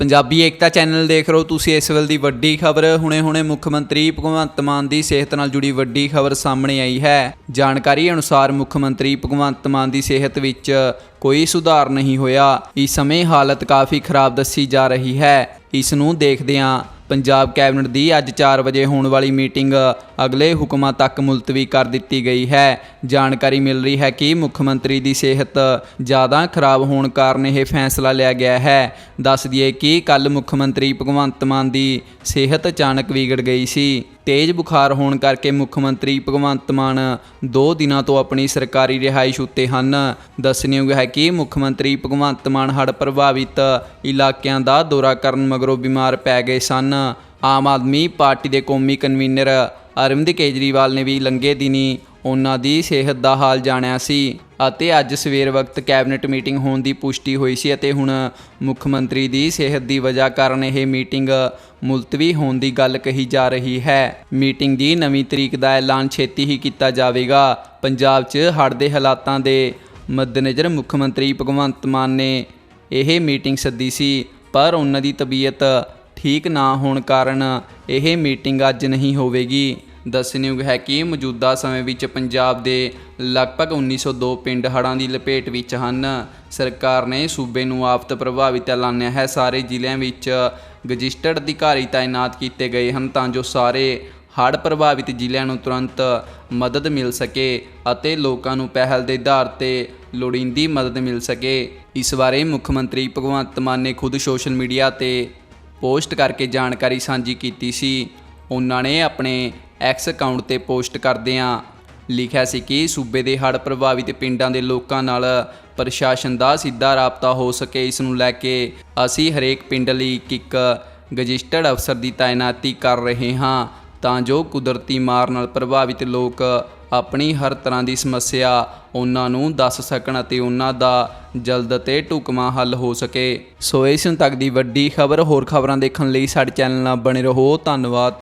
ਪੰਜਾਬੀ ਏਕਤਾ channel ਦੇਖ ਰਹੇ ਹੋ ਤੁਸੀਂ, ਇਸ ਵੇਲੇ ਦੀ ਵੱਡੀ ਖਬਰ, ਹੁਣੇ-ਹੁਣੇ ਮੁੱਖ ਮੰਤਰੀ ਭਗਵੰਤ ਮਾਨ ਦੀ ਸਿਹਤ ਨਾਲ ਜੁੜੀ ਵੱਡੀ ਖਬਰ ਸਾਹਮਣੇ ਆਈ ਹੈ। ਜਾਣਕਾਰੀ ਅਨੁਸਾਰ ਮੁੱਖ ਮੰਤਰੀ ਭਗਵੰਤ ਮਾਨ ਦੀ ਸਿਹਤ ਵਿੱਚ ਕੋਈ ਸੁਧਾਰ ਨਹੀਂ ਹੋਇਆ। ਇਸ ਸਮੇਂ ਹਾਲਤ ਕਾਫੀ ਖਰਾਬ ਦੱਸੀ ਜਾ ਰਹੀ ਹੈ। ਇਸ ਨੂੰ ਦੇਖਦਿਆਂ ਪੰਜਾਬ ਕੈਬਨਿਟ ਦੀ ਅੱਜ 4 ਵਜੇ ਹੋਣ ਵਾਲੀ ਮੀਟਿੰਗ ਅਗਲੇ ਹੁਕਮਾਂ ਤੱਕ ਮੁਲਤਵੀ ਕਰ ਦਿੱਤੀ ਗਈ ਹੈ। ਜਾਣਕਾਰੀ ਮਿਲ ਰਹੀ ਹੈ ਕਿ ਮੁੱਖ ਮੰਤਰੀ ਦੀ ਸਿਹਤ ਜ਼ਿਆਦਾ ਖਰਾਬ ਹੋਣ ਕਾਰਨ ਇਹ ਫੈਸਲਾ ਲਿਆ ਗਿਆ ਹੈ। ਦੱਸ ਦਈਏ ਕਿ ਕੱਲ ਮੁੱਖ ਮੰਤਰੀ ਭਗਵੰਤ ਮਾਨ ਦੀ ਸਿਹਤ ਅਚਾਨਕ ਵਿਗੜ ਗਈ ਸੀ। ਤੇਜ਼ ਬੁਖਾਰ ਹੋਣ ਕਰਕੇ ਮੁੱਖ ਮੰਤਰੀ ਭਗਵੰਤ ਮਾਨ 2 ਦਿਨਾਂ ਤੋਂ ਆਪਣੀ ਸਰਕਾਰੀ ਰਿਹਾਇਸ਼ ਉੱਤੇ ਹਨ। ਦੱਸਣਯੋਗ ਹੈ ਕਿ ਮੁੱਖ ਮੰਤਰੀ ਭਗਵੰਤ ਮਾਨ ਹੜ੍ਹ ਪ੍ਰਭਾਵਿਤ ਇਲਾਕਿਆਂ ਦਾ ਦੌਰਾ ਕਰਨ ਮਗਰੋਂ ਬਿਮਾਰ ਪੈ ਗਏ ਸਨ। ਆਮ ਆਦਮੀ ਪਾਰਟੀ ਦੇ ਕੌਮੀ ਕਨਵੀਨਰ ਅਰਵਿੰਦ ਕੇਜਰੀਵਾਲ ਨੇ ਵੀ ਲੰਘੇ ਦਿਨੀ ਉਹਨਾਂ ਦੀ ਸਿਹਤ ਦਾ ਹਾਲ ਜਾਣਿਆ ਸੀ। ਅਤੇ ਅੱਜ ਸਵੇਰ ਵਕਤ ਕੈਬਨਿਟ ਮੀਟਿੰਗ ਹੋਣ ਦੀ ਪੁਸ਼ਟੀ ਹੋਈ ਸੀ ਅਤੇ ਹੁਣ ਮੁੱਖ ਮੰਤਰੀ ਦੀ ਸਿਹਤ ਦੀ ਵਜ੍ਹਾ ਕਾਰਨ ਇਹ ਮੀਟਿੰਗ ਮੁਲਤਵੀ ਹੋਣ ਦੀ ਗੱਲ ਕਹੀ ਜਾ ਰਹੀ ਹੈ। ਮੀਟਿੰਗ ਦੀ ਨਵੀਂ ਤਰੀਕ ਦਾ ਐਲਾਨ ਛੇਤੀ ਹੀ ਕੀਤਾ ਜਾਵੇਗਾ। ਪੰਜਾਬ 'ਚ ਹੜ੍ਹ ਦੇ ਹਾਲਾਤਾਂ ਦੇ ਮੱਦੇਨਜ਼ਰ ਮੁੱਖ ਮੰਤਰੀ ਭਗਵੰਤ ਮਾਨ ਨੇ ਇਹ ਮੀਟਿੰਗ ਸੱਦੀ ਸੀ, ਪਰ ਉਹਨਾਂ ਦੀ ਤਬੀਅਤ ਠੀਕ ਨਾ ਹੋਣ ਕਾਰਨ ਇਹ ਮੀਟਿੰਗ ਅੱਜ ਨਹੀਂ ਹੋਵੇਗੀ। ਦੱਸਣਯੋਗ ਹੈ ਕਿ ਮੌਜੂਦਾ ਸਮੇਂ ਵਿੱਚ ਪੰਜਾਬ ਦੇ ਲਗਭਗ 1902 ਪਿੰਡ ਹੜ੍ਹਾਂ ਦੀ ਲਪੇਟ ਵਿੱਚ ਹਨ। ਸਰਕਾਰ ਨੇ ਸੂਬੇ ਨੂੰ ਆਫਤ ਪ੍ਰਭਾਵਿਤ ਐਲਾਨਿਆ ਹੈ। ਸਾਰੇ ਜ਼ਿਲ੍ਹਿਆਂ ਵਿੱਚ ਰਜਿਸਟਰਡ ਅਧਿਕਾਰੀ ਤਾਇਨਾਤ ਕੀਤੇ ਗਏ ਹਨ ਤਾਂ ਜੋ ਸਾਰੇ ਹੜ੍ਹ ਪ੍ਰਭਾਵਿਤ ਜ਼ਿਲ੍ਹਿਆਂ ਨੂੰ ਤੁਰੰਤ ਮਦਦ ਮਿਲ ਸਕੇ ਅਤੇ ਲੋਕਾਂ ਨੂੰ ਪਹਿਲ ਦੇ ਆਧਾਰ ਤੇ ਲੋੜੀਂਦੀ ਮਦਦ ਮਿਲ ਸਕੇ। ਇਸ ਬਾਰੇ ਮੁੱਖ ਮੰਤਰੀ ਭਗਵੰਤ ਮਾਨ ਨੇ ਖੁਦ ਸੋਸ਼ਲ ਮੀਡੀਆ ਤੇ ਪੋਸਟ ਕਰਕੇ ਜਾਣਕਾਰੀ ਸਾਂਝੀ ਕੀਤੀ ਸੀ। ਉਹਨਾਂ ਨੇ ਆਪਣੇ ਐਕਸ ਅਕਾਊਂਟ ਤੇ ਪੋਸਟ ਕਰਦੇ ਹਾਂ। ਲਿਖਿਆ ਸੀ ਕਿ ਸੂਬੇ ਦੇ ਹੜ੍ਹ ਪ੍ਰਭਾਵਿਤ ਪਿੰਡਾਂ ਦੇ ਲੋਕਾਂ ਨਾਲ ਪ੍ਰਸ਼ਾਸਨ ਦਾ ਸਿੱਧਾ ਰਾਬਤਾ ਹੋ ਸਕੇ, ਇਸ ਨੂੰ ਲੈ ਕੇ ਅਸੀਂ ਹਰੇਕ ਪਿੰਡ ਲਈ ਇੱਕ ਇੱਕ ਰਜਿਸਟਰਡ ਅਫਸਰ ਦੀ ਤਾਇਨਾਤੀ ਕਰ ਰਹੇ ਹਾਂ, ਤਾਂ ਜੋ ਕੁਦਰਤੀ ਮਾਰ ਨਾਲ ਪ੍ਰਭਾਵਿਤ ਲੋਕ ਆਪਣੀ ਹਰ ਤਰ੍ਹਾਂ ਦੀ ਸਮੱਸਿਆ ਉਹਨਾਂ ਨੂੰ ਦੱਸ ਸਕਣ ਅਤੇ ਉਹਨਾਂ ਦਾ ਜਲਦ ਤੇ ਢੁਕਵਾਂ ਹੱਲ ਹੋ ਸਕੇ। ਸੋ ਇਸ ਤੱਕ ਦੀ ਵੱਡੀ ਖਬਰ, ਹੋਰ ਖਬਰਾਂ ਦੇਖਣ ਲਈ ਸਾਡੇ ਚੈਨਲ ਨਾਲ ਬਣੇ ਰਹੋ। ਧੰਨਵਾਦ।